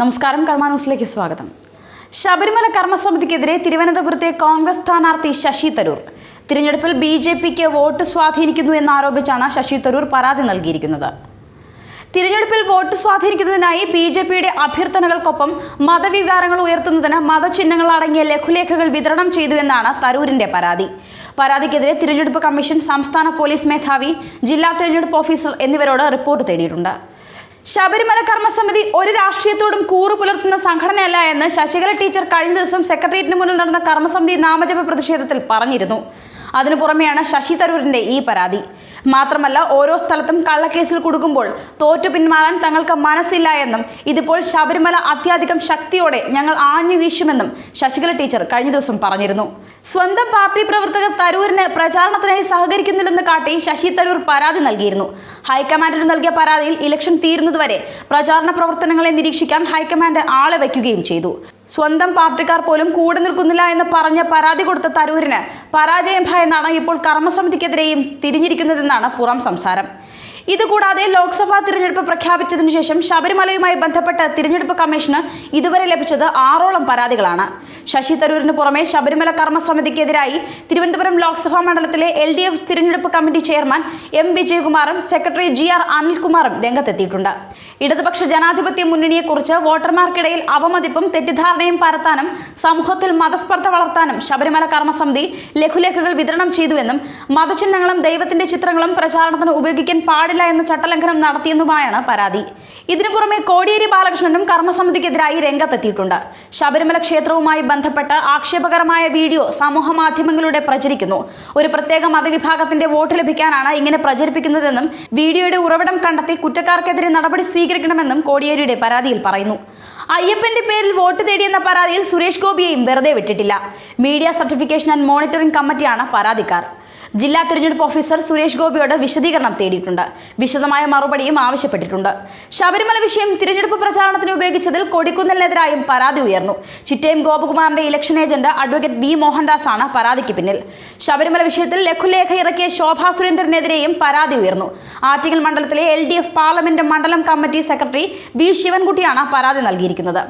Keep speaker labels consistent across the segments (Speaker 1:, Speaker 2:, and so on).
Speaker 1: നമസ്കാരം കർമ്മ ന്യൂസിലേക്ക് സ്വാഗതം. ശബരിമല കർമ്മസമിതിക്കെതിരെ തിരുവനന്തപുരത്തെ കോൺഗ്രസ് സ്ഥാനാർത്ഥി ശശി തരൂർ. തിരഞ്ഞെടുപ്പിൽ ബി ജെ പിക്ക് വോട്ട് സ്വാധീനിക്കുന്നു എന്നാരോപിച്ചാണ് ശശി തരൂർ പരാതി നൽകിയിരിക്കുന്നത്. തിരഞ്ഞെടുപ്പിൽ വോട്ട് സ്വാധീനിക്കുന്നതിനായി ബി ജെ പിയുടെ അഭ്യർത്ഥനകൾക്കൊപ്പം മതവികാരങ്ങൾ ഉയർത്തുന്നതിന് മതചിഹ്നങ്ങൾ അടങ്ങിയ ലഘുലേഖകൾ വിതരണം ചെയ്തു എന്നാണ് തരൂരിന്റെ പരാതി. പരാതിക്കെതിരെ തിരഞ്ഞെടുപ്പ് കമ്മീഷൻ സംസ്ഥാന പോലീസ് മേധാവി ജില്ലാ തിരഞ്ഞെടുപ്പ് ഓഫീസർ എന്നിവരോട് റിപ്പോർട്ട് തേടിയിട്ടുണ്ട്. ശബരിമല കർമ്മസമിതി ഒരു രാഷ്ട്രീയത്തോടും കൂറു പുലർത്തുന്ന സംഘടനയല്ല എന്ന് ശശികല ടീച്ചർ കഴിഞ്ഞ ദിവസം സെക്രട്ടേറിയറ്റിന് മുന്നിൽ നടന്ന കർമ്മസമിതി നാമജപ പ്രതിഷേധത്തിൽ പറഞ്ഞിരുന്നു. അതിനു പുറമെയാണ് ശശി തരൂരിന്റെ ഈ പരാതി. മാത്രമല്ല ഓരോ സ്ഥലത്തും കള്ളക്കേസിൽ കുടുക്കുമ്പോൾ തോറ്റു പിന്മാറാൻ തങ്ങൾക്ക് മനസ്സില്ല എന്നും ഇതിപ്പോൾ ശബരിമല അത്യാധികം ശക്തിയോടെ ഞങ്ങൾ ആഞ്ഞു വീശുമെന്നും ശശികല ടീച്ചർ കഴിഞ്ഞ ദിവസം പറഞ്ഞിരുന്നു. സ്വന്തം പാർട്ടി പ്രവർത്തകർ തരൂരിന് പ്രചാരണത്തിനായി സഹകരിക്കുന്നില്ലെന്ന് കാട്ടി ശശി തരൂർ പരാതി നൽകിയിരുന്നു. ഹൈക്കമാൻഡിന് നൽകിയ പരാതിയിൽ ഇലക്ഷൻ തീരുന്നതുവരെ പ്രചാരണ പ്രവർത്തനങ്ങളെ നിരീക്ഷിക്കാൻ ഹൈക്കമാൻഡ് ആളെ വയ്ക്കുകയും ചെയ്തു. സ്വന്തം പാർട്ടിക്കാർ പോലും കൂടെ നിൽക്കുന്നില്ല എന്ന് പറഞ്ഞ് പരാതി കൊടുത്ത തരൂരിന് പരാജയം ഭയന്നാണ് ഇപ്പോൾ കർമ്മസമിതിക്കെതിരെയും തിരിഞ്ഞിരിക്കുന്നതെന്നാണ് പുറം സംസാരം. ഇതുകൂടാതെ ലോക്സഭാ തിരഞ്ഞെടുപ്പ് പ്രഖ്യാപിച്ചതിനു ശേഷം ശബരിമലയുമായി ബന്ധപ്പെട്ട് തിരഞ്ഞെടുപ്പ് കമ്മീഷന് ഇതുവരെ ലഭിച്ചത് ആറോളം പരാതികളാണ്. ശശി തരൂരിന് പുറമെ ശബരിമല കർമ്മസമിതിക്കെതിരായി തിരുവനന്തപുരം ലോക്സഭാ മണ്ഡലത്തിലെ എൽ ഡി എഫ് തിരഞ്ഞെടുപ്പ് കമ്മിറ്റി ചെയർമാൻ എം വിജയകുമാറും സെക്രട്ടറി ജി ആർ അനിൽകുമാറും രംഗത്തെത്തിയിട്ടുണ്ട്. ഇടതുപക്ഷ ജനാധിപത്യ മുന്നണിയെക്കുറിച്ച് വോട്ടർമാർക്കിടയിൽ അവമതിപ്പും തെറ്റിദ്ധാരണയും പരത്താനും സമൂഹത്തിൽ മതസ്പർദ്ധ വളർത്താനും ശബരിമല കർമ്മസമിതി ലഘുലേഖകൾ വിതരണം ചെയ്തുവെന്നും മതചിഹ്നങ്ങളും ദൈവത്തിന്റെ ചിത്രങ്ങളും പ്രചാരണത്തിന് ഉപയോഗിക്കാൻ പാടില്ല എന്ന ചട്ടലംഘനം നടത്തിയെന്നുമായാണ് പരാതി. ഇതിനു പുറമെ കോടിയേരി ബാലകൃഷ്ണനും കർമ്മസമിതിക്കെതിരായി രംഗത്തെത്തിയിട്ടുണ്ട്. ശബരിമല ക്ഷേത്രവുമായി ബന്ധപ്പെട്ട ആക്ഷേപകരമായ വീഡിയോ സമൂഹ മാധ്യമങ്ങളിലൂടെ പ്രചരിക്കുന്നു. ഒരു പ്രത്യേക മതവിഭാഗത്തിന്റെ വോട്ട് ലഭിക്കാനാണ് ഇങ്ങനെ പ്രചരിപ്പിക്കുന്നതെന്നും വീഡിയോയുടെ ഉറവിടം കണ്ടെത്തി കുറ്റക്കാർക്കെതിരെ നടപടി സ്വീകരിക്കണമെന്നും കോടിയേരിയുടെ പരാതിയിൽ പറയുന്നു. അയ്യപ്പന്റെ പേരിൽ വോട്ട് തേടിയെന്ന പരാതിയിൽ സുരേഷ് ഗോപിയെയും വെറുതെ വിട്ടിട്ടില്ല. മീഡിയ സർട്ടിഫിക്കേഷൻ ആൻഡ് മോണിറ്ററിംഗ് കമ്മിറ്റിയാണ് പരാതിക്കാർ. ജില്ലാ തിരഞ്ഞെടുപ്പ് ഓഫീസർ സുരേഷ് ഗോപിയോട് വിശദീകരണം തേടിയിട്ടുണ്ട്. വിശദമായ മറുപടിയും ആവശ്യപ്പെട്ടിട്ടുണ്ട്. ശബരിമല വിഷയം തിരഞ്ഞെടുപ്പ് പ്രചാരണത്തിന് ഉപയോഗിച്ചതിൽ കൊടിക്കുന്നിലിനെതിരായും പരാതി ഉയർന്നു. Chittayam ഗോപകുമാറിന്റെ election agent advocate B Mohandas ആണ് പരാതിക്ക് പിന്നിൽ. ശബരിമല വിഷയത്തിൽ ലഘുലേഖ ഇറക്കിയ ശോഭാ സുരേന്ദ്രനെതിരെയും പരാതി ഉയർന്നു. ആറ്റിങ്ങൽ മണ്ഡലത്തിലെ എൽ ഡി എഫ് പാർലമെന്റ് മണ്ഡലം കമ്മിറ്റി സെക്രട്ടറി ബി ശിവൻകുട്ടിയാണ് പരാതി നൽകിയിരിക്കുന്നത്.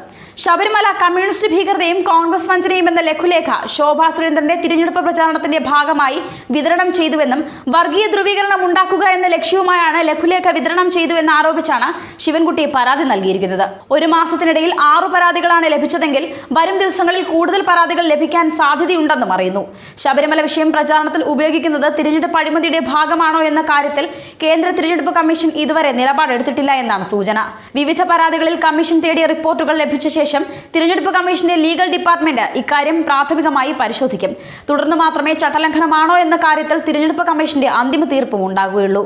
Speaker 1: ശബരിമല കമ്മ്യൂണിസ്റ്റ് ഭീകരതയും കോൺഗ്രസ് വഞ്ചനയും എന്ന ലഘുലേഖ ശോഭാ സുരേന്ദ്രന്റെ തിരഞ്ഞെടുപ്പ് പ്രചാരണത്തിന്റെ ഭാഗമായി വിതരണം ചെയ്തുവെന്നും വർഗീയ ധ്രുവീകരണം ഉണ്ടാക്കുക എന്ന ലക്ഷ്യവുമായാണ് ലഘുലേഖ വിതരണം ചെയ്തുവെന്ന് ആരോപിച്ചാണ് ശിവൻകുട്ടി പരാതി നൽകിയിരിക്കുന്നത്. ഒരു മാസത്തിനിടയിൽ ആറു പരാതികളാണ് ലഭിച്ചതെങ്കിൽ വരും ദിവസങ്ങളിൽ കൂടുതൽ പരാതികൾ ലഭിക്കാൻ സാധ്യതയുണ്ടെന്നും അറിയുന്നു. ശബരിമല വിഷയം പ്രചാരണത്തിൽ ഉപയോഗിക്കുന്നത് തിരഞ്ഞെടുപ്പ് അഴിമതിയുടെ ഭാഗമാണോ എന്ന കാര്യത്തിൽ കേന്ദ്ര തിരഞ്ഞെടുപ്പ് കമ്മീഷൻ ഇതുവരെ നിലപാടെടുത്തിട്ടില്ല എന്നാണ് സൂചന. വിവിധ പരാതികളിൽ കമ്മീഷൻ തേടിയ റിപ്പോർട്ടുകൾ ലഭിച്ച ശേഷം തിരഞ്ഞെടുപ്പ് കമ്മീഷന്റെ ലീഗൽ ഡിപ്പാർട്ട്മെന്റ് ഇക്കാര്യം പ്രാഥമികമായി പരിശോധിക്കും. തുടർന്ന് മാത്രമേ ചട്ടലംഘനമാണോ എന്ന കാര്യത്തിൽ തിരഞ്ഞെടുപ്പ് കമ്മീഷന്റെ അന്തിമ തീർപ്പും ഉണ്ടാകുകയുള്ളൂ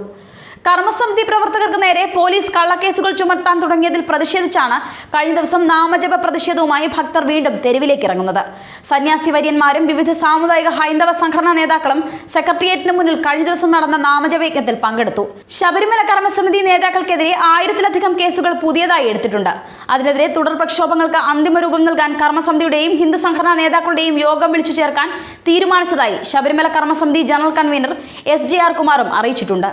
Speaker 1: കർമ്മസമിതി പ്രവർത്തകർക്ക് നേരെ പോലീസ് കള്ളക്കേസുകൾ ചുമത്താൻ തുടങ്ങിയതിൽ പ്രതിഷേധിച്ചാണ് കഴിഞ്ഞ ദിവസം നാമജപ പ്രതിഷേധവുമായി ഭക്തർ വീണ്ടും തെരുവിലേക്ക് ഇറങ്ങുന്നത്. സന്യാസി വര്യന്മാരും വിവിധ സാമുദായിക ഹൈന്ദവ സംഘടനാ നേതാക്കളും സെക്രട്ടേറിയറ്റിന് മുന്നിൽ കഴിഞ്ഞ ദിവസം നടന്ന നാമജപയജ്ഞത്തിൽ പങ്കെടുത്തു. ശബരിമല കർമ്മസമിതി നേതാക്കൾക്കെതിരെ ആയിരത്തിലധികം കേസുകൾ പുതിയതായി എടുത്തിട്ടുണ്ട്. അതിനെതിരെ തുടർ പ്രക്ഷോഭങ്ങൾക്ക് അന്തിമ രൂപം നൽകാൻ കർമ്മസമിതിയുടെയും ഹിന്ദു സംഘടനാ നേതാക്കളുടെയും യോഗം വിളിച്ചു ചേർക്കാൻ തീരുമാനിച്ചതായി Sabarimala കർമ്മസമിതി general convener S J R കുമാറും അറിയിച്ചിട്ടുണ്ട്.